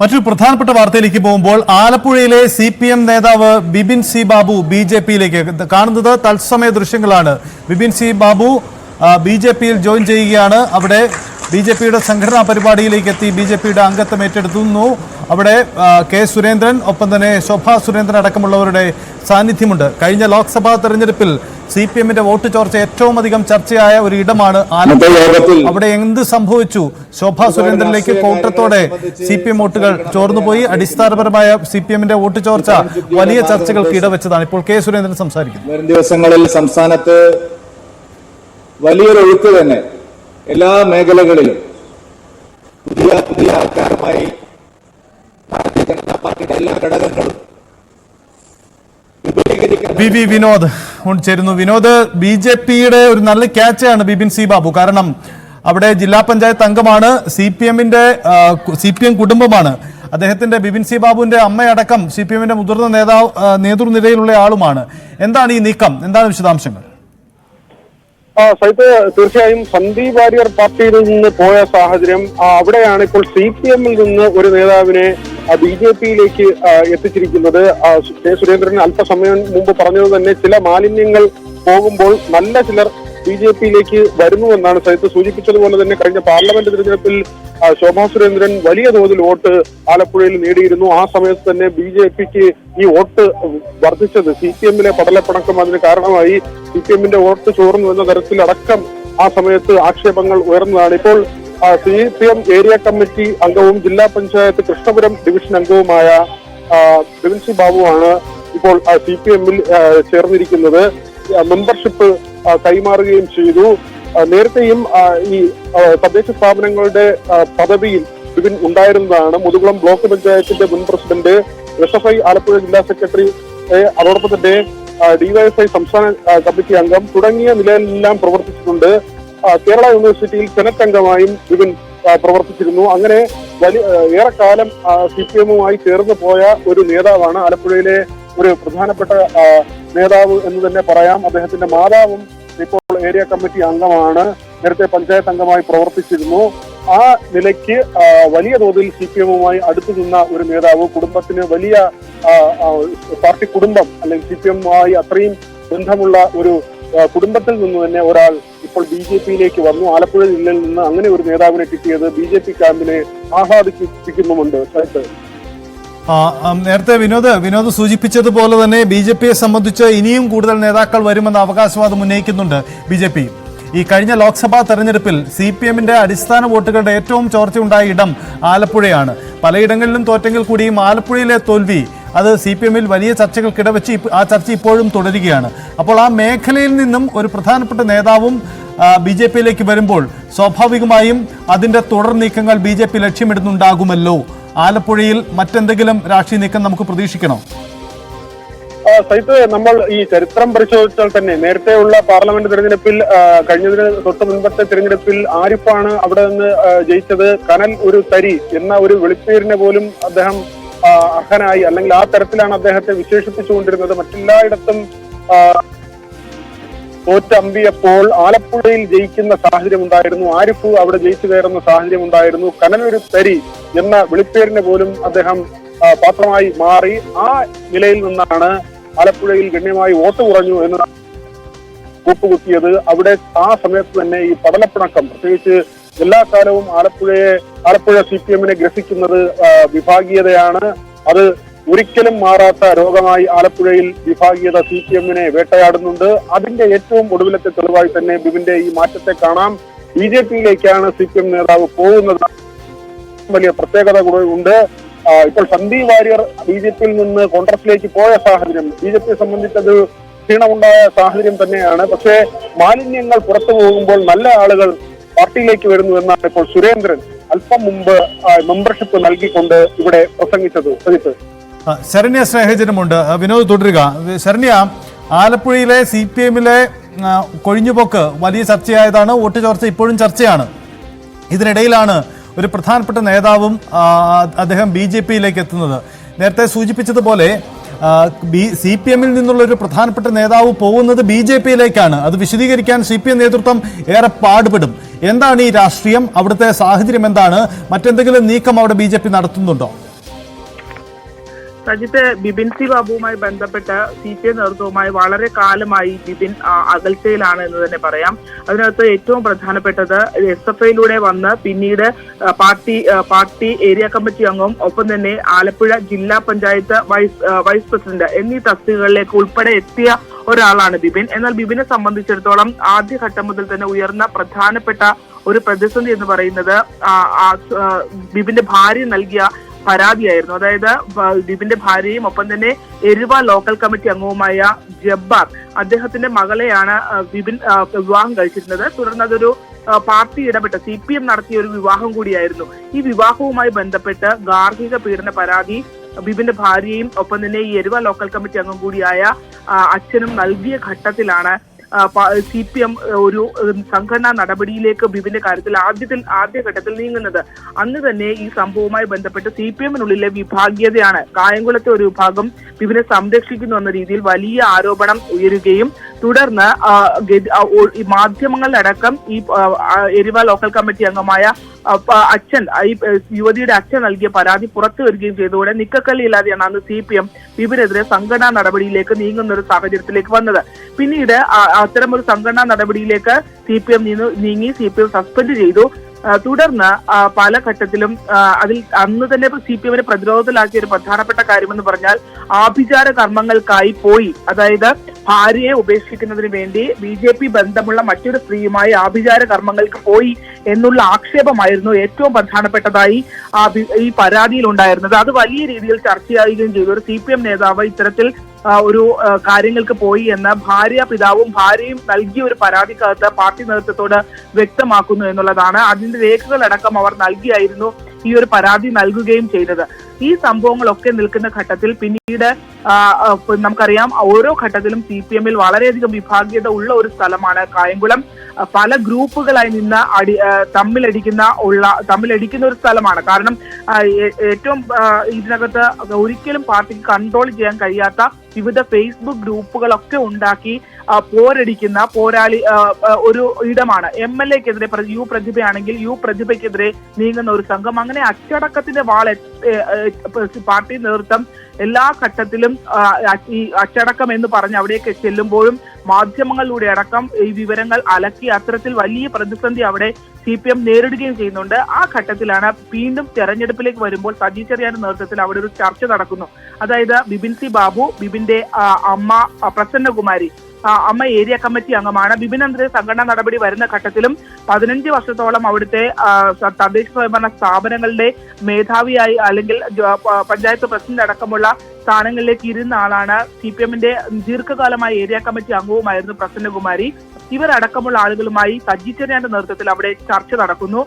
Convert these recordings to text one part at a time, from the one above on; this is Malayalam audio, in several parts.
മറ്റൊരു പ്രധാനപ്പെട്ട വാർത്തയിലേക്ക് പോകുമ്പോൾ ആലപ്പുഴയിലെ സി പി എം നേതാവ് Bipin C Babu B J പിയിലേക്ക്. കാണുന്നത് തത്സമയ ദൃശ്യങ്ങളാണ്. Bipin C Babu B J പിയിൽ ജോയിൻ ചെയ്യുകയാണ്. അവിടെ ബി ജെ പിയുടെ സംഘടനാ പരിപാടിയിലേക്ക് എത്തി ബി ജെ പിയുടെ അംഗത്വം ഏറ്റെടുത്തുന്നു. അവിടെ കെ സുരേന്ദ്രൻ ഒപ്പം തന്നെ ശോഭാ സുരേന്ദ്രൻ അടക്കമുള്ളവരുടെ സാന്നിധ്യമുണ്ട്. കഴിഞ്ഞ ലോക്സഭാ തെരഞ്ഞെടുപ്പിൽ സി പി എമ്മിന്റെ വോട്ട് ചോർച്ച ഏറ്റവും അധികം ചർച്ചയായ ഒരു ഇടമാണ് ആലപ്പുഴ. അവിടെ എന്ത് സംഭവിച്ചു? ശോഭാ സുരേന്ദ്രനിലേക്ക് കൂട്ടത്തോടെ സി പി എം വോട്ടുകൾ ചോർന്നുപോയി. അടിസ്ഥാനപരമായ സി പി എമ്മിന്റെ വോട്ട് ചോർച്ച വലിയ ചർച്ചകൾക്ക് ഇടവെച്ചതാണ്. ഇപ്പോൾ കെ സുരേന്ദ്രൻ സംസാരിക്കുന്നു. വരും ദിവസങ്ങളിൽ സംസ്ഥാനത്ത് വലിയൊരു ഒഴുക്ക് തന്നെ എല്ലാ മേഖലകളിലും പുതിയ പുതിയ ആൾക്കാരുമായി ഭാരതീയ ജനതാ പാർട്ടിയുടെ എല്ലാ ഘടകങ്ങളും ബി വി വിനോദ് ചേരുന്നു. വിനോദ് ബി ജെ പിയുടെ ഒരു നല്ല ക്യാച്ചാണ് ബിപിൻ സി ബാബു. കാരണം അവിടെ ജില്ലാ പഞ്ചായത്ത് അംഗമാണ് സി പി എമ്മിന്റെ സി പി എം കുടുംബമാണ്. അദ്ദേഹത്തിന്റെ ബിപിൻ സി ബാബുവിന്റെ അമ്മയടക്കം സി പി എമ്മിന്റെ മുതിർന്ന നേതാവ് നേതൃനിരയിലുള്ള ആളുമാണ്. എന്താണ് ഈ നീക്കം? എന്താണ് വിശദാംശങ്ങൾ? ആ സൈത്ത് തീർച്ചയായും സന്ദീപ് വാര്യർ പാർട്ടിയിൽ നിന്ന് പോയ സാഹചര്യം അവിടെയാണ് ഇപ്പോൾ സി പി എമ്മിൽ നിന്ന് ഒരു നേതാവിനെ ബി ജെ പിയിലേക്ക് എത്തിച്ചിരിക്കുന്നത്. കെ സുരേന്ദ്രൻ അല്പസമയം മുമ്പ് പറഞ്ഞത് തന്നെ ചില മാലിന്യങ്ങൾ പോകുമ്പോൾ നല്ല ചിലർ ബി ജെ പിയിലേക്ക് വരുന്നുവെന്നാണ് സൈത്ത് സൂചിപ്പിച്ചതുപോലെ തന്നെ കഴിഞ്ഞ പാർലമെന്റ് തിരഞ്ഞെടുപ്പിൽ ശോഭാ സുരേന്ദ്രൻ വലിയ തോതിൽ വോട്ട് ആലപ്പുഴയിൽ നേടിയിരുന്നു. ആ സമയത്ത് തന്നെ ബി ജെ പിക്ക് ഈ വോട്ട് വർദ്ധിച്ചത്. സി പി എമ്മിലെ പടലപ്പണക്കം അതിന് കാരണമായി. സി പി എമ്മിന്റെ വോട്ട് ചോർന്നു എന്ന തരത്തിൽ അടക്കം ആ സമയത്ത് ആക്ഷേപങ്ങൾ ഉയർന്നതാണ്. ഇപ്പോൾ C P M area committee അംഗവും ജില്ലാ പഞ്ചായത്ത് കൃഷ്ണപുരം ഡിവിഷൻ അംഗവുമായ ബിവിൻസി ബാബുവാണ് ഇപ്പോൾ സി പി എമ്മിൽ ചേർന്നിരിക്കുന്നത്. മെമ്പർഷിപ്പ് കൈമാറുകയും ചെയ്തു. നേരത്തെയും ഈ തദ്ദേശ സ്ഥാപനങ്ങളുടെ പദവിയിൽ ബിപിൻ ഉണ്ടായിരുന്നതാണ്. മുതുകുളം ബ്ലോക്ക് പഞ്ചായത്തിന്റെ മുൻ president S F I Alappuzha ജില്ലാ സെക്രട്ടറി അതോടൊപ്പം തന്നെ ഡിവൈഎഫ്ഐ സംസ്ഥാന കമ്മിറ്റി അംഗം തുടങ്ങിയ നിലയിലെല്ലാം പ്രവർത്തിച്ചിട്ടുണ്ട്. കേരള യൂണിവേഴ്സിറ്റിയിൽ സെനറ്റ് അംഗമായും ബിപിൻ പ്രവർത്തിച്ചിരുന്നു. അങ്ങനെ വലിയ ഏറെക്കാലം സി പി എമ്മുമായി ചേർന്ന് പോയ ഒരു നേതാവാണ് ആലപ്പുഴയിലെ ഒരു പ്രധാനപ്പെട്ട നേതാവ് എന്ന് തന്നെ പറയാം. അദ്ദേഹത്തിന്റെ മാതാവും ഇപ്പോൾ ഏരിയ കമ്മിറ്റി അംഗമാണ്. നേരത്തെ പഞ്ചായത്ത് അംഗമായി പ്രവർത്തിച്ചിരുന്നു. ആ നിലയ്ക്ക് വലിയ തോതിൽ സി പി എമ്മുമായി അടുത്തു നിന്ന ഒരു നേതാവ് കുടുംബത്തിന് വലിയ പാർട്ടി കുടുംബം അല്ലെങ്കിൽ സി പി എമ്മുമായി അത്രയും ബന്ധമുള്ള ഒരു കുടുംബത്തിൽ നിന്ന് തന്നെ ഒരാൾ ഇപ്പോൾ ബി ജെ പിയിലേക്ക് വന്നു. ആലപ്പുഴ ജില്ലയിൽ നിന്ന് അങ്ങനെ ഒരു നേതാവിനെ കിട്ടിയത് ബി ജെ പി ക്യാമ്പിനെ ആഹ്ലാദിപ്പിക്കുന്നുമുണ്ട്. സ്ഥലത്ത് നേരത്തെ വിനോദ് വിനോദ് സൂചിപ്പിച്ചതുപോലെ തന്നെ ബി ജെ പിയെ സംബന്ധിച്ച് ഇനിയും കൂടുതൽ നേതാക്കൾ വരുമെന്ന അവകാശവാദം ഉന്നയിക്കുന്നുണ്ട് ബി ജെ പി. ഈ കഴിഞ്ഞ ലോക്സഭാ തെരഞ്ഞെടുപ്പിൽ സി പി എമ്മിന്റെ അടിസ്ഥാന വോട്ടുകളുടെ ഏറ്റവും ചോർച്ചയുണ്ടായ ഇടം ആലപ്പുഴയാണ്. പലയിടങ്ങളിലും തോറ്റെങ്കിൽ കൂടിയും ആലപ്പുഴയിലെ തോൽവി അത് സി പി എമ്മിൽ വലിയ ചർച്ചകൾക്കിടവെച്ച് ആ ചർച്ച ഇപ്പോഴും തുടരുകയാണ്. അപ്പോൾ ആ മേഖലയിൽ നിന്നും ഒരു പ്രധാനപ്പെട്ട നേതാവും ബി ജെ പിയിലേക്ക് വരുമ്പോൾ സ്വാഭാവികമായും അതിന്റെ തുടർ നീക്കങ്ങൾ ബി ജെ പി ലക്ഷ്യമിടുന്നുണ്ടാകുമല്ലോ. ആലപ്പുഴയിൽ മറ്റെന്തെങ്കിലും രാഷ്ട്രീയ നീക്കം നമുക്ക് പ്രതീക്ഷിക്കണോ? സൈത്ത് നമ്മൾ ഈ ചരിത്രം പരിശോധിച്ചാൽ തന്നെ നേരത്തെയുള്ള പാർലമെന്റ് തെരഞ്ഞെടുപ്പിൽ കഴിഞ്ഞതിന് തൊട്ട് മുൻപത്തെ തെരഞ്ഞെടുപ്പിൽ ആരിഫാണ് അവിടെ നിന്ന് ജയിച്ചത്. കനൽ ഒരു തരി എന്ന ഒരു വെളിപ്പേരിനെ പോലും അദ്ദേഹം അർഹനായി. അല്ലെങ്കിൽ ആ തരത്തിലാണ് അദ്ദേഹത്തെ വിശേഷിപ്പിച്ചുകൊണ്ടിരുന്നത്. മറ്റെല്ലായിടത്തും തോറ്റമ്പിയപ്പോൾ ആലപ്പുഴയിൽ ജയിക്കുന്ന സാഹചര്യം ഉണ്ടായിരുന്നു ആരിഫ് അവിടെ ജയിച്ചു കയറുന്ന സാഹചര്യം ഉണ്ടായിരുന്നു ഒരു തരി എന്ന വിളിപ്പേരിന് പോലും അദ്ദേഹം പാത്രമായി മാറി. ആ നിലയിൽ നിന്നാണ് ആലപ്പുഴയിൽ ഗണ്യമായി വോട്ട് കുറഞ്ഞു എന്ന് കൂപ്പുകുത്തിയത്. അവിടെ ആ സമയത്ത് തന്നെ ഈ പടലപ്പിണക്കം പ്രത്യേകിച്ച് എല്ലാ കാലവും ആലപ്പുഴയെ ആലപ്പുഴ സി പി എമ്മിനെ ഗ്രസിക്കുന്നത് വിഭാഗീയതയാണ്. അത് ഒരിക്കലും മാറാത്ത രോഗമായി ആലപ്പുഴയിൽ വിഭാഗീയത സി പി എമ്മിനെ വേട്ടയാടുന്നുണ്ട്. അതിന്റെ ഏറ്റവും ഒടുവിലത്തെ തെളിവായി തന്നെ ബിബിന്റെ ഈ മാറ്റത്തെ കാണാം. ബി ജെ പിയിലേക്കാണ് സി പി എം നേതാവ് പോകുന്നത്. വലിയ പ്രത്യേകത കൂടെ ഉണ്ട്. ഇപ്പോൾ സന്ദീപ് വാര്യർ ബി ജെ പിയിൽ നിന്ന് കോൺഗ്രസിലേക്ക് പോയ സാഹചര്യം ബി ജെ പിയെ സംബന്ധിച്ചത് ക്ഷീണമുണ്ടായ സാഹചര്യം തന്നെയാണ്. പക്ഷേ മാലിന്യങ്ങൾ പുറത്തു പോകുമ്പോൾ നല്ല ആളുകൾ പാർട്ടിയിലേക്ക് വരുന്നു എന്നാണ് ഇപ്പോൾ സുരേന്ദ്രൻ അല്പം മുമ്പ് മെമ്പർഷിപ്പ് നൽകിക്കൊണ്ട് ഇവിടെ പ്രസംഗിച്ചത്. സജിത്ത്. ശരണ്യ സ്നേഹജനമുണ്ട്. വിനോദ് തുടരുക. ശരണ്യ ആലപ്പുഴയിലെ സി പി എമ്മിലെ കൊഴിഞ്ഞുപോക്ക് വലിയ ചർച്ചയായതാണ്. വോട്ട് ചോർച്ച ഇപ്പോഴും ചർച്ചയാണ്. ഇതിനിടയിലാണ് ഒരു പ്രധാനപ്പെട്ട നേതാവും അദ്ദേഹം ബി ജെ പിയിലേക്ക് എത്തുന്നത്. നേരത്തെ സൂചിപ്പിച്ചതുപോലെ ബി സി പി എമ്മിൽ നിന്നുള്ള ഒരു പ്രധാനപ്പെട്ട നേതാവ് പോകുന്നത് ബി ജെ പിയിലേക്കാണ്. അത് വിശദീകരിക്കാൻ സി പി എം നേതൃത്വം ഏറെ പാടുപെടും. എന്താണ് ഈ രാഷ്ട്രീയം? അവിടുത്തെ സാഹചര്യം എന്താണ്? മറ്റെന്തെങ്കിലും നീക്കം അവിടെ ബി നടത്തുന്നുണ്ടോ? സജിത്ത് ബിബിൻ സി ബാബുവുമായി ബന്ധപ്പെട്ട് സി പി ഐ നേതൃത്വവുമായി വളരെ കാലമായി ബിബിൻ അകൽച്ചയിലാണ് എന്ന് തന്നെ പറയാം. അതിനകത്ത് ഏറ്റവും പ്രധാനപ്പെട്ടത് എസ് എഫ് ഐയിലൂടെ വന്ന് പിന്നീട് പാർട്ടി പാർട്ടി ഏരിയ കമ്മിറ്റി അംഗവും ഒപ്പം തന്നെ ആലപ്പുഴ ജില്ലാ പഞ്ചായത്ത് വൈസ് വൈസ് പ്രസിഡന്റ് എന്നീ തസ്തികകളിലേക്ക് ഉൾപ്പെടെ എത്തിയ ഒരാളാണ് ബിബിൻ എന്നാൽ ബിബിനെ സംബന്ധിച്ചിടത്തോളം ആദ്യഘട്ടം മുതൽ തന്നെ ഉയർന്ന പ്രധാനപ്പെട്ട ഒരു പ്രതിസന്ധി എന്ന് പറയുന്നത് ബിപിന്റെ ഭാര്യ നൽകിയ പരാതിയായിരുന്നു. അതായത് ദ്വീപിന്റെ ഭാര്യയും ഒപ്പം തന്നെ എരുവ ലോക്കൽ കമ്മിറ്റി അംഗവുമായ ജബ്ബാർ അദ്ദേഹത്തിന്റെ മകളെയാണ് ദ്വീപിൻ വിവാഹം കഴിച്ചിരുന്നത്. തുടർന്ന് അതൊരു പാർട്ടി ഇടപെട്ട സി പി എം നടത്തിയ ഒരു വിവാഹം കൂടിയായിരുന്നു. ഈ വിവാഹവുമായി ബന്ധപ്പെട്ട് ഗാർഹിക പീഡന പരാതി ബിബിന്റെ ഭാര്യയും ഒപ്പം തന്നെ ഈ എരുവ ലോക്കൽ കമ്മിറ്റി അംഗം കൂടിയായ അച്ഛനും നൽകിയ ഘട്ടത്തിലാണ് സി പി എം ഒരു സംഘടനാ നടപടിയിലേക്ക് ബിബിന്റെ കാര്യത്തിൽ ആദ്യത്തിൽ ആദ്യഘട്ടത്തിൽ നീങ്ങുന്നത്. അന്ന് തന്നെ ഈ സംഭവവുമായി ബന്ധപ്പെട്ട് സി പി എമ്മിനുള്ളിലെ വിഭാഗീയതയാണ് കായംകുളത്തെ ഒരു വിഭാഗം ബിബിനെ സംരക്ഷിക്കുന്നു എന്ന രീതിയിൽ വലിയ ആരോപണം ഉയരുകയും തുടർന്ന് മാധ്യമങ്ങളിലടക്കം ഈ എരിവ ലോക്കൽ കമ്മിറ്റി അംഗമായ അച്ഛൻ ഈ യുവതിയുടെ അച്ഛൻ നൽകിയ പരാതി പുറത്തു വരികയും ചെയ്തതോടെ നിക്കക്കല്ലില്ലാതെയാണ് അന്ന് സി പി എം ബിബിനെതിരെ സംഘടനാ നടപടിയിലേക്ക് നീങ്ങുന്ന ഒരു സാഹചര്യത്തിലേക്ക് വന്നത്. പിന്നീട് ആ- ഒരു സംഘടനാ നടപടിയിലേക്ക് സി പി എം നീങ്ങി സി പി എം സസ്പെൻഡ് ചെയ്തു. തുടർന്ന് പല ഘട്ടത്തിലും അതിൽ അന്ന് തന്നെ സി പി എമ്മിനെ പ്രതിരോധത്തിലാക്കിയ ഒരു പ്രധാനപ്പെട്ട കാര്യമെന്ന് പറഞ്ഞാൽ ആഭിചാര കർമ്മങ്ങൾക്കായി പോയി. അതായത് ഭാര്യയെ ഉപേക്ഷിക്കുന്നതിന് വേണ്ടി ബി ജെ പി ബന്ധമുള്ള മറ്റൊരു സ്ത്രീയുമായി ആഭിചാര കർമ്മങ്ങൾക്ക് പോയി എന്നുള്ള ആക്ഷേപമായിരുന്നു ഏറ്റവും പ്രധാനപ്പെട്ടതായി ഈ പരാതിയിൽ ഉണ്ടായിരുന്നത് അത് വലിയ രീതിയിൽ ചർച്ചയാകുകയും ചെയ്തു. ഒരു സി പി എം നേതാവ് ഇത്തരത്തിൽ ഒരു കാര്യങ്ങൾക്ക് പോയി എന്ന് ഭാര്യ പിതാവും ഭാര്യയും നൽകിയ ഒരു പരാതിക്കകത്ത് പാർട്ടി നേതൃത്വത്തോട് വ്യക്തമാക്കുന്നു എന്നുള്ളതാണ്. അതിന്റെ രേഖകളടക്കം അവർ നൽകിയായിരുന്നു ഈ ഒരു പരാതി നൽകുകയും ചെയ്തത്. ഈ സംഭവങ്ങളൊക്കെ നിൽക്കുന്ന ഘട്ടത്തിൽ പിന്നീട് നമുക്കറിയാം ഓരോ ഘട്ടത്തിലും സി പി എമ്മിൽ വളരെയധികം വിഭാഗീയത ഉള്ള ഒരു സ്ഥലമാണ് കായംകുളം. പല ഗ്രൂപ്പുകളായി നിന്ന് അടി തമ്മിലടിക്കുന്ന ഉള്ള തമ്മിലടിക്കുന്ന ഒരു സ്ഥലമാണ്. കാരണം ഏറ്റവും ഇതിനകത്ത് ഒരിക്കലും പാർട്ടിക്ക് കൺട്രോൾ ചെയ്യാൻ കഴിയാത്ത വിവിധ ഫേസ്ബുക്ക് ഗ്രൂപ്പുകളൊക്കെ ഉണ്ടാക്കി പോരടിക്കുന്ന പോരാളി ഒരു ഇടമാണ്. എം എൽ എക്കെതിരെ യു പ്രതിഭയാണെങ്കിൽ യു പ്രതിഭയ്ക്കെതിരെ നീങ്ങുന്ന ഒരു സംഘം. അങ്ങനെ അച്ചടക്കത്തിന്റെ വാൾ പാർട്ടി നേതൃത്വം എല്ലാ ഘട്ടത്തിലും ഈ അച്ചടക്കം എന്ന് പറഞ്ഞ് അവിടേക്ക് ചെല്ലുമ്പോഴും മാധ്യമങ്ങളിലൂടെ അടക്കം ഈ വിവരങ്ങൾ അലക്കി അത്തരത്തിൽ വലിയ പ്രതിസന്ധി അവിടെ സി പി എം നേരിടുകയും ചെയ്യുന്നുണ്ട്. ആ ഘട്ടത്തിലാണ് വീണ്ടും തെരഞ്ഞെടുപ്പിലേക്ക് വരുമ്പോൾ സജി ചെറിയാന്റെ നേതൃത്വത്തിൽ അവിടെ ഒരു ചർച്ച നടക്കുന്നു. അതായത് ബിബിൻ സി ബാബു ബിബിന്റെ അമ്മ പ്രസന്നകുമാരി അമ്മ ഏരിയ കമ്മിറ്റി അംഗമാണ്. ബിപിനെതിരെ സംഘടനാ നടപടി വരുന്ന ഘട്ടത്തിലും പതിനഞ്ച് വർഷത്തോളം അവിടുത്തെ തദ്ദേശ സ്വയംഭരണ സ്ഥാപനങ്ങളുടെ മേധാവിയായി അല്ലെങ്കിൽ പഞ്ചായത്ത് പ്രസിഡന്റ് അടക്കമുള്ള സ്ഥാനങ്ങളിലേക്ക് ഇരുന്ന ആളാണ് സി പി എമ്മിന്റെ ദീർഘകാലമായ ഏരിയ കമ്മിറ്റി അംഗവുമായിരുന്നു പ്രസന്നകുമാരി. ഇവരടക്കമുള്ള ആളുകളുമായി സജി ചെറിയാന്റെ നേതൃത്വത്തിൽ അവിടെ ചർച്ച നടക്കുന്നു.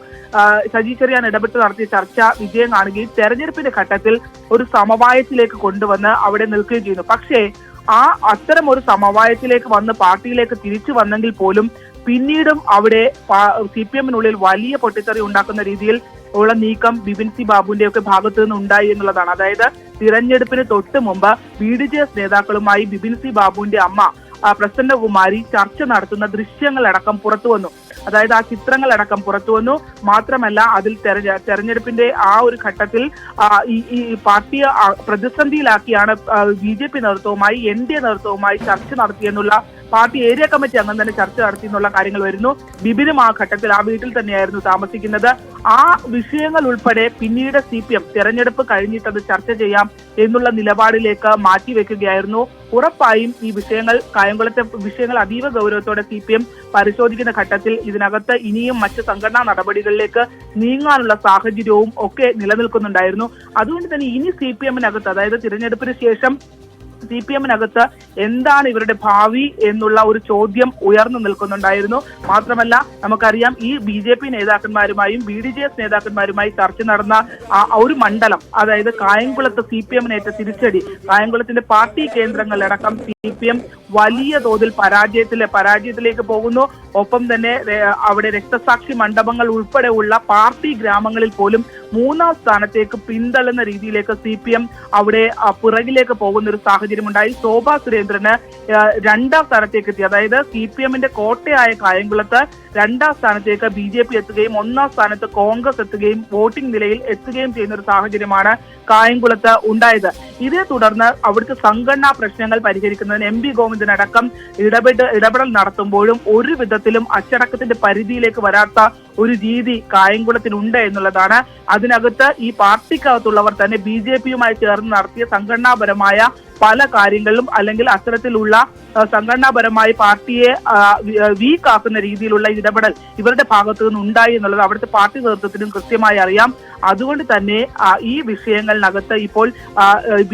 സജി ചെറിയാൻ ഇടപെട്ട് നടത്തിയ ചർച്ച വിജയം കാണുകയും തെരഞ്ഞെടുപ്പിന്റെ ഘട്ടത്തിൽ ഒരു സമവായത്തിലേക്ക് കൊണ്ടുവന്ന് അവിടെ നിൽക്കുകയും ചെയ്യുന്നു. പക്ഷേ ആ അത്തരം ഒരു സമവായത്തിലേക്ക് വന്ന് പാർട്ടിയിലേക്ക് തിരിച്ചു വന്നെങ്കിൽ പോലും പിന്നീടും അവിടെ സി പി എമ്മിനുള്ളിൽ വലിയ പൊട്ടിത്തെറി ഉണ്ടാക്കുന്ന രീതിയിൽ ഉള്ള നീക്കം ബിപിൻ സി ബാബുവിന്റെ ഒക്കെ ഭാഗത്തു നിന്ന് ഉണ്ടായി എന്നുള്ളതാണ്. അതായത് തിരഞ്ഞെടുപ്പിന് തൊട്ട് മുമ്പ് ബി ഡി ജെ എസ് നേതാക്കളുമായി ബിപിൻ സി ബാബുവിന്റെ അമ്മ പ്രസന്നകുമാരി ചർച്ച നടത്തുന്ന ദൃശ്യങ്ങളടക്കം പുറത്തു വന്നു. അതായത് ആ ചിത്രങ്ങളടക്കം പുറത്തു വന്നു. മാത്രമല്ല അതിൽ തെരഞ്ഞ തെരഞ്ഞെടുപ്പിന്റെ ആ ഒരു ഘട്ടത്തിൽ ഈ പാർട്ടിയെ പ്രതിസന്ധിയിലാക്കിയാണ് ബി ജെ പി നേതൃത്വവുമായി എൻ ഡി എ നേതൃത്വവുമായി ചർച്ച നടത്തിയെന്നുള്ള പാർട്ടി ഏരിയ കമ്മിറ്റി അംഗം തന്നെ ചർച്ച നടത്തി എന്നുള്ള കാര്യങ്ങൾ വരുന്നു. ബിബിനും ആ ഘട്ടത്തിൽ ആ വീട്ടിൽ തന്നെയായിരുന്നു താമസിക്കുന്നത്. ആ വിഷയങ്ങൾ ഉൾപ്പെടെ പിന്നീട് സി പി എം തെരഞ്ഞെടുപ്പ് കഴിഞ്ഞിട്ട് അത് ചർച്ച ചെയ്യാം എന്നുള്ള നിലപാടിലേക്ക് മാറ്റിവെക്കുകയായിരുന്നു ഉറപ്പായും ഈ വിഷയങ്ങൾ കായംകുളത്തെ വിഷയങ്ങൾ അതീവ ഗൗരവത്തോടെ സി പി എം പരിശോധിക്കുന്ന ഘട്ടത്തിൽ ഇതിനകത്ത് ഇനിയും മറ്റ് സംഘടനാ നടപടികളിലേക്ക് നീങ്ങാനുള്ള സാഹചര്യവും ഒക്കെ നിലനിൽക്കുന്നുണ്ടായിരുന്നു. അതുകൊണ്ട് തന്നെ ഇനി സി പി എമ്മിനകത്ത് അതായത് തിരഞ്ഞെടുപ്പിന് ശേഷം സി പി എമ്മിനകത്ത് എന്താണ് ഇവരുടെ ഭാവി എന്നുള്ള ഒരു ചോദ്യം ഉയർന്നു നിൽക്കുന്നുണ്ടായിരുന്നു. മാത്രമല്ല നമുക്കറിയാം ഈ ബി ജെ പി നേതാക്കന്മാരുമായും ബി ഡി ജെ എസ് നേതാക്കന്മാരുമായി ചർച്ച നടന്ന ഒരു മണ്ഡലം അതായത് കായംകുളത്ത് സി പി എമ്മിനേറ്റ തിരിച്ചടി കായംകുളത്തിന്റെ പാർട്ടി കേന്ദ്രങ്ങളിലടക്കം സി പി എം വലിയ തോതിൽ പരാജയത്തിലെ പരാജയത്തിലേക്ക് പോകുന്നു. ഒപ്പം തന്നെ അവിടെ രക്തസാക്ഷി മണ്ഡപങ്ങൾ ഉൾപ്പെടെയുള്ള പാർട്ടി ഗ്രാമങ്ങളിൽ പോലും മൂന്നാം സ്ഥാനത്തേക്ക് പിന്തള്ളുന്ന രീതിയിലേക്ക് സി പി എം അവിടെ പിറകിലേക്ക് പോകുന്ന ഒരു സാഹചര്യം ഉണ്ടായി ശോഭാ സുരേന്ദ്രന് രണ്ടാം സ്ഥാനത്തേക്ക് എത്തി അതായത് സി പി എമ്മിന്റെ കോട്ടയായ കായംകുളത്ത് രണ്ടാം സ്ഥാനത്തേക്ക് ബി ജെ പി എത്തുകയും ഒന്നാം സ്ഥാനത്ത് കോൺഗ്രസ് എത്തുകയും വോട്ടിംഗ് നിലയിൽ എത്തുകയും ചെയ്യുന്ന ഒരു സാഹചര്യമാണ് കായംകുളത്ത് ഉണ്ടായത്. ഇതേ തുടർന്ന് അവിടുത്തെ സംഘടനാ പ്രശ്നങ്ങൾ പരിഹരിക്കുന്നതിന് എം പി ഗോവിന്ദനടക്കം ഇടപെട്ട് ഇടപെടൽ നടത്തുമ്പോഴും ഒരു വിധത്തിലും അച്ചടക്കത്തിന്റെ പരിധിയിലേക്ക് വരാത്ത ഒരു രീതി കായംകുളത്തിനുണ്ട് എന്നുള്ളതാണ്. അതിനകത്ത് ഈ പാർട്ടിക്കകത്തുള്ളവർ തന്നെ ബി ജെ പിയുമായി ചേർന്ന് നടത്തിയ സംഘടനാപരമായ പല കാര്യങ്ങളിലും അല്ലെങ്കിൽ അത്തരത്തിലുള്ള സംഘടനാപരമായി പാർട്ടിയെ വീക്കാക്കുന്ന രീതിയിലുള്ള ഇടപെടൽ ഇവരുടെ ഭാഗത്തു നിന്ന് ഉണ്ടായി എന്നുള്ളത് അവിടുത്തെ പാർട്ടി നേതൃത്വത്തിനും കൃത്യമായി അറിയാം. അതുകൊണ്ട് തന്നെ ഈ വിഷയങ്ങളിനകത്ത് ഇപ്പോൾ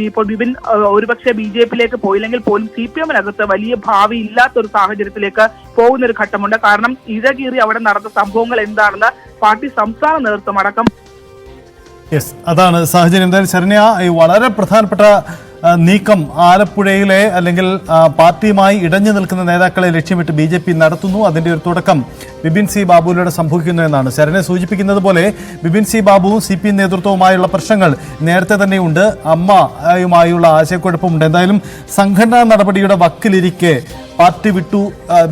ഇപ്പോൾ ബിപിൻ ആ, ഒരുപക്ഷെ ബി ജെ പിയിലേക്ക് പോയില്ലെങ്കിൽ പോലും സി പി എമ്മിനകത്ത് വലിയ ഭാവി ഇല്ലാത്ത ഒരു സാഹചര്യത്തിലേക്ക് പോകുന്ന ഒരു ഘട്ടമുണ്ട്. കാരണം ഇഴകീറി അവിടെ നടന്ന സംഭവങ്ങൾ എന്താണെന്ന് പാർട്ടി സംസ്ഥാന നേതൃത്വം അടക്കം യെസ് അതാണ് സാഹചര്യം. എന്തായാലും ശരണ്യ വളരെ പ്രധാനപ്പെട്ട നീക്കം ആലപ്പുഴയിലെ അല്ലെങ്കിൽ പാർട്ടിയുമായി ഇടഞ്ഞു നിൽക്കുന്ന നേതാക്കളെ ലക്ഷ്യമിട്ട് ബി ജെ പി നടത്തുന്നു. അതിന്റെ ഒരു തുടക്കം ബിപിൻ സി ബാബുവിലൂടെ സംഭവിക്കുന്നു എന്നാണ്. ശരനെ സൂചിപ്പിക്കുന്നത് പോലെ ബിപിൻ സി ബാബുവും സി പി നേതൃത്വവുമായുള്ള പ്രശ്നങ്ങൾ നേരത്തെ തന്നെയുണ്ട്. അമ്മയുമായുള്ള ആശയക്കുഴപ്പമുണ്ട്. എന്തായാലും സംഘടനാ നടപടിയുടെ വക്കിലിരിക്കെ പാർട്ടി വിട്ടു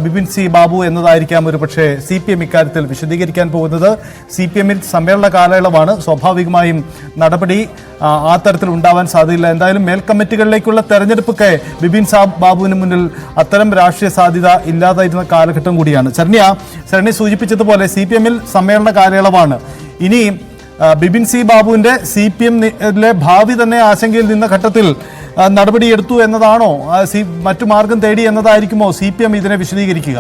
ബിപിൻ സി ബാബു എന്നതായിരിക്കാം ഒരു പക്ഷേ സി പി എം ഇക്കാര്യത്തിൽ വിശദീകരിക്കാൻ പോകുന്നത്. സി പി എമ്മിൽ സമ്മേളന കാലയളവാണ് സ്വാഭാവികമായും നടപടി. ആ, തരത്തിൽ ഉണ്ടാവാൻ സാധ്യതയില്ല. എന്തായാലും മേൽ കമ്മിറ്റികളിലേക്കുള്ള തെരഞ്ഞെടുപ്പൊക്കെ ബിപിൻ സാബ് ബാബുവിന് മുന്നിൽ അത്തരം രാഷ്ട്രീയ സാധ്യത ഇല്ലാതായിരുന്ന കാലഘട്ടം കൂടിയാണ്. ശരണ്യ ശരണി സൂചിപ്പിച്ചതുപോലെ സി പി എമ്മിൽ സമ്മേളന കാലയളവാണ്. ഇനി ബിപിൻ സി ബാബുവിന്റെ സി പി എമ്മിലെ ഭാവി തന്നെ ആശങ്കയിൽ നിന്ന ഘട്ടത്തിൽ നടപടിയെടുത്തു എന്നതാണോ? സി മറ്റു മാർഗം തേടി എന്നതായിരിക്കുമോ സി പി എം ഇതിനെ വിശദീകരിക്കുക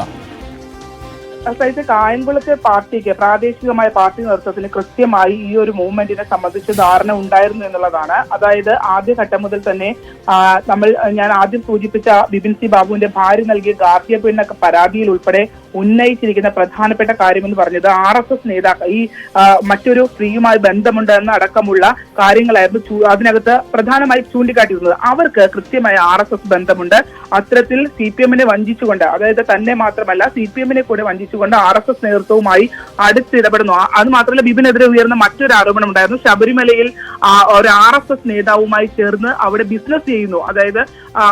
അതായത് കായംകുളത്തെ പാർട്ടിക്ക് പ്രാദേശികമായ പാർട്ടി നേതൃത്വത്തിന് കൃത്യമായി ഈ ഒരു മൂവ്മെന്റിനെ സംബന്ധിച്ച് ധാരണ ഉണ്ടായിരുന്നു എന്നുള്ളതാണ്. അതായത് ആദ്യഘട്ടം മുതൽ തന്നെ നമ്മൾ ഞാൻ ആദ്യം സൂചിപ്പിച്ച ബിപിൻ സി ബാബുവിന്റെ ഭാര്യ നൽകിയ ഗാർഹിക പീഡന പരാതിയിൽ ഉൾപ്പെടെ ഉന്നയിച്ചിരിക്കുന്ന പ്രധാനപ്പെട്ട കാര്യമെന്ന് പറഞ്ഞത് ആർ എസ് എസ് നേതാക്കൾ ഈ മറ്റൊരു സ്ത്രീയുമായി ബന്ധമുണ്ട് എന്ന അടക്കമുള്ള കാര്യങ്ങളായിരുന്നു അതിനകത്ത് പ്രധാനമായി ചൂണ്ടിക്കാട്ടിയിരുന്നത്. അവർക്ക് കൃത്യമായ ആർ എസ് എസ് ബന്ധമുണ്ട്. അത്തരത്തിൽ സി പി എമ്മിനെ വഞ്ചിച്ചുകൊണ്ട് അതായത് തന്നെ മാത്രമല്ല സി പി എമ്മിനെ കൂടെ വഞ്ചിച്ചുകൊണ്ട് ആർ എസ് എസ് നേതൃത്വവുമായി അടുത്തിടപെടുന്നു. അത് മാത്രമല്ല ബിബിനെതിരെ ഉയർന്ന മറ്റൊരു ആരോപണം ഉണ്ടായിരുന്നു. ശബരിമലയിൽ ഒരു ആർ എസ് എസ് നേതാവുമായി ചേർന്ന് അവിടെ ബിസിനസ് ചെയ്യുന്നു. അതായത്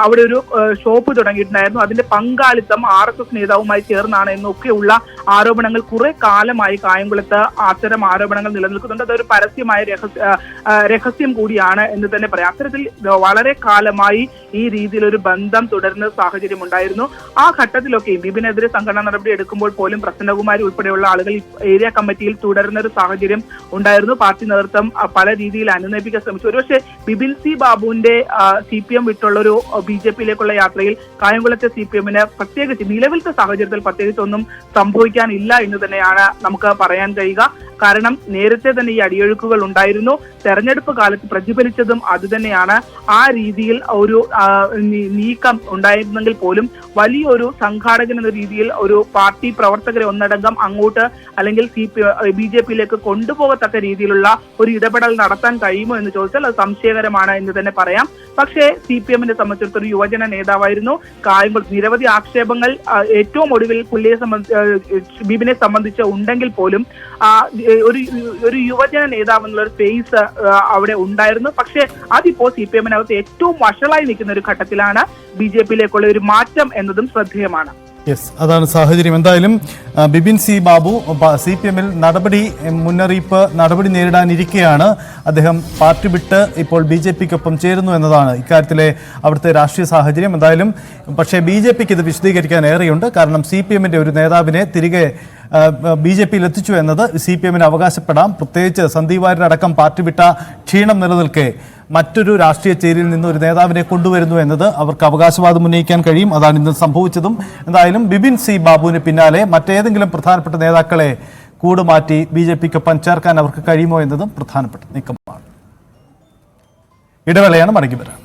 അവിടെ ഒരു ഷോപ്പ് തുടങ്ങിയിട്ടുണ്ടായിരുന്നു. അതിന്റെ പങ്കാളിത്തം ആർ എസ് എസ് നേതാവുമായി ചേർന്നാണ് എന്നൊക്കെയുള്ള ആരോപണങ്ങൾ കുറെ കാലമായി കായംകുളത്ത് അത്തരം ആരോപണങ്ങൾ നിലനിൽക്കുന്നുണ്ട്. അതൊരു പരസ്യമായ രഹസ്യ കൂടിയാണ് എന്ന് തന്നെ പറയാം. അത്തരത്തിൽ വളരെ കാലമായി ഈ രീതിയിൽ ഒരു ബന്ധം തുടരുന്ന സാഹചര്യം ഉണ്ടായിരുന്നു. ആ ഘട്ടത്തിലൊക്കെ ബിബിനെതിരെ സംഘടനാ നടപടി എടുക്കുമ്പോൾ പോലും പ്രസന്നകുമാരി ഉൾപ്പെടെയുള്ള ആളുകൾ ഏരിയ കമ്മിറ്റിയിൽ തുടരുന്ന ഒരു സാഹചര്യം ഉണ്ടായിരുന്നു. പാർട്ടി നേതൃത്വം പല രീതിയിൽ അനുനയിപ്പിക്കാൻ ശ്രമിച്ചു. ഒരുപക്ഷെ ബിബിൻ സി ബാബുവിന്റെ സി പി എം വിട്ടുള്ള ഒരു ബി ജെ പിയിലേക്കുള്ള യാത്രയിൽ കായംകുളത്തെ സി പി എമ്മിന് പ്രത്യേകിച്ച് നിലവിലത്തെ സാഹചര്യത്തിൽ പ്രത്യേകിച്ച് ഒന്നും സംഭവിക്കാനില്ല എന്ന് തന്നെയാണ് നമുക്ക് പറയാൻ കഴിയുക. കാരണം നേരത്തെ തന്നെ ഈ അടിയൊഴുക്കുകൾ ഉണ്ടായിരുന്നു. തെരഞ്ഞെടുപ്പ് കാലത്ത് പ്രതിഫലിച്ചതും അതുതന്നെയാണ് ആ രീതിയിൽ ഒരു നീക്കം ഉണ്ടായിരുന്നെങ്കിൽ പോലും വലിയൊരു സംഘാടകൻ എന്ന രീതിയിൽ ഒരു പാർട്ടി പ്രവർത്തകരെ ഒന്നടങ്കം അങ്ങോട്ട് അല്ലെങ്കിൽ സി പി ബി ജെ പിയിലേക്ക് കൊണ്ടുപോകത്തക്ക രീതിയിലുള്ള ഒരു ഇടപെടൽ നടത്താൻ കഴിയുമോ എന്ന് ചോദിച്ചാൽ അത് സംശയകരമാണ് എന്ന് തന്നെ പറയാം. പക്ഷേ സി പി എമ്മിനെ സംബന്ധിച്ചിടത്തോളം യുവജന നേതാവായിരുന്നു. കായംകുളം നിരവധി ആക്ഷേപങ്ങൾ ഏറ്റവും ഒടുവിൽ പുള്ളിയെ സംബന്ധിച്ച് ബിബിനെ സംബന്ധിച്ച് ഉണ്ടെങ്കിൽ പോലും ഒരു ഒരു യുവജന നേതാവ് എന്നുള്ള ഒരു ഫേസ് അവിടെ ഉണ്ടായിരുന്നു. പക്ഷേ അതിപ്പോ സി പി എമ്മിനകത്ത് ഏറ്റവും വഷളായി നിൽക്കുന്ന ഒരു ഘട്ടത്തിലാണ് ബി ജെ പിയിലേക്കുള്ള ഒരു മാറ്റം എന്നതും ശ്രദ്ധേയമാണ്. യെസ് അതാണ് സാഹചര്യം. എന്തായാലും Bibin C Babu C P എമ്മിൽ നടപടി മുന്നറിയിപ്പ് നടപടി നേരിടാനിരിക്കെയാണ് അദ്ദേഹം പാർട്ടി വിട്ട് ഇപ്പോൾ ബി ജെ പിക്കൊപ്പം ചേരുന്നു എന്നതാണ് ഇക്കാര്യത്തിലെ അവിടുത്തെ രാഷ്ട്രീയ സാഹചര്യം. എന്തായാലും പക്ഷേ ബി ജെ പിക്ക് ഇത് വിശദീകരിക്കാൻ ഏറെയുണ്ട്. കാരണം സി പി എമ്മിന്റെ ഒരു നേതാവിനെ തിരികെ ബി ജെ പിയിൽ എത്തിച്ചു എന്നത് സി പി എമ്മിന് അവകാശപ്പെടാം. പ്രത്യേകിച്ച് സന്ദീപ് വാര്യരടക്കം പാർട്ടി വിട്ട ക്ഷീണം നിലനിൽക്കെ മറ്റൊരു രാഷ്ട്രീയ ചേരിയിൽ നിന്ന് ഒരു നേതാവിനെ കൊണ്ടുവരുന്നു എന്നത് അവർക്ക് അവകാശവാദം ഉന്നയിക്കാൻ കഴിയും. അതാണ് ഇന്ന് സംഭവിച്ചതും. എന്തായാലും ബിബിൻ സി ബാബുവിന് പിന്നാലെ മറ്റേതെങ്കിലും പ്രധാനപ്പെട്ട നേതാക്കളെ കൂടുമാറ്റി ബി ജെ പിക്കൊപ്പം ചേർക്കാൻ അവർക്ക് കഴിയുമോ എന്നതും പ്രധാനപ്പെട്ട നീക്കമാണ്. ഇടവേളയാണ് മടങ്ങി വരാം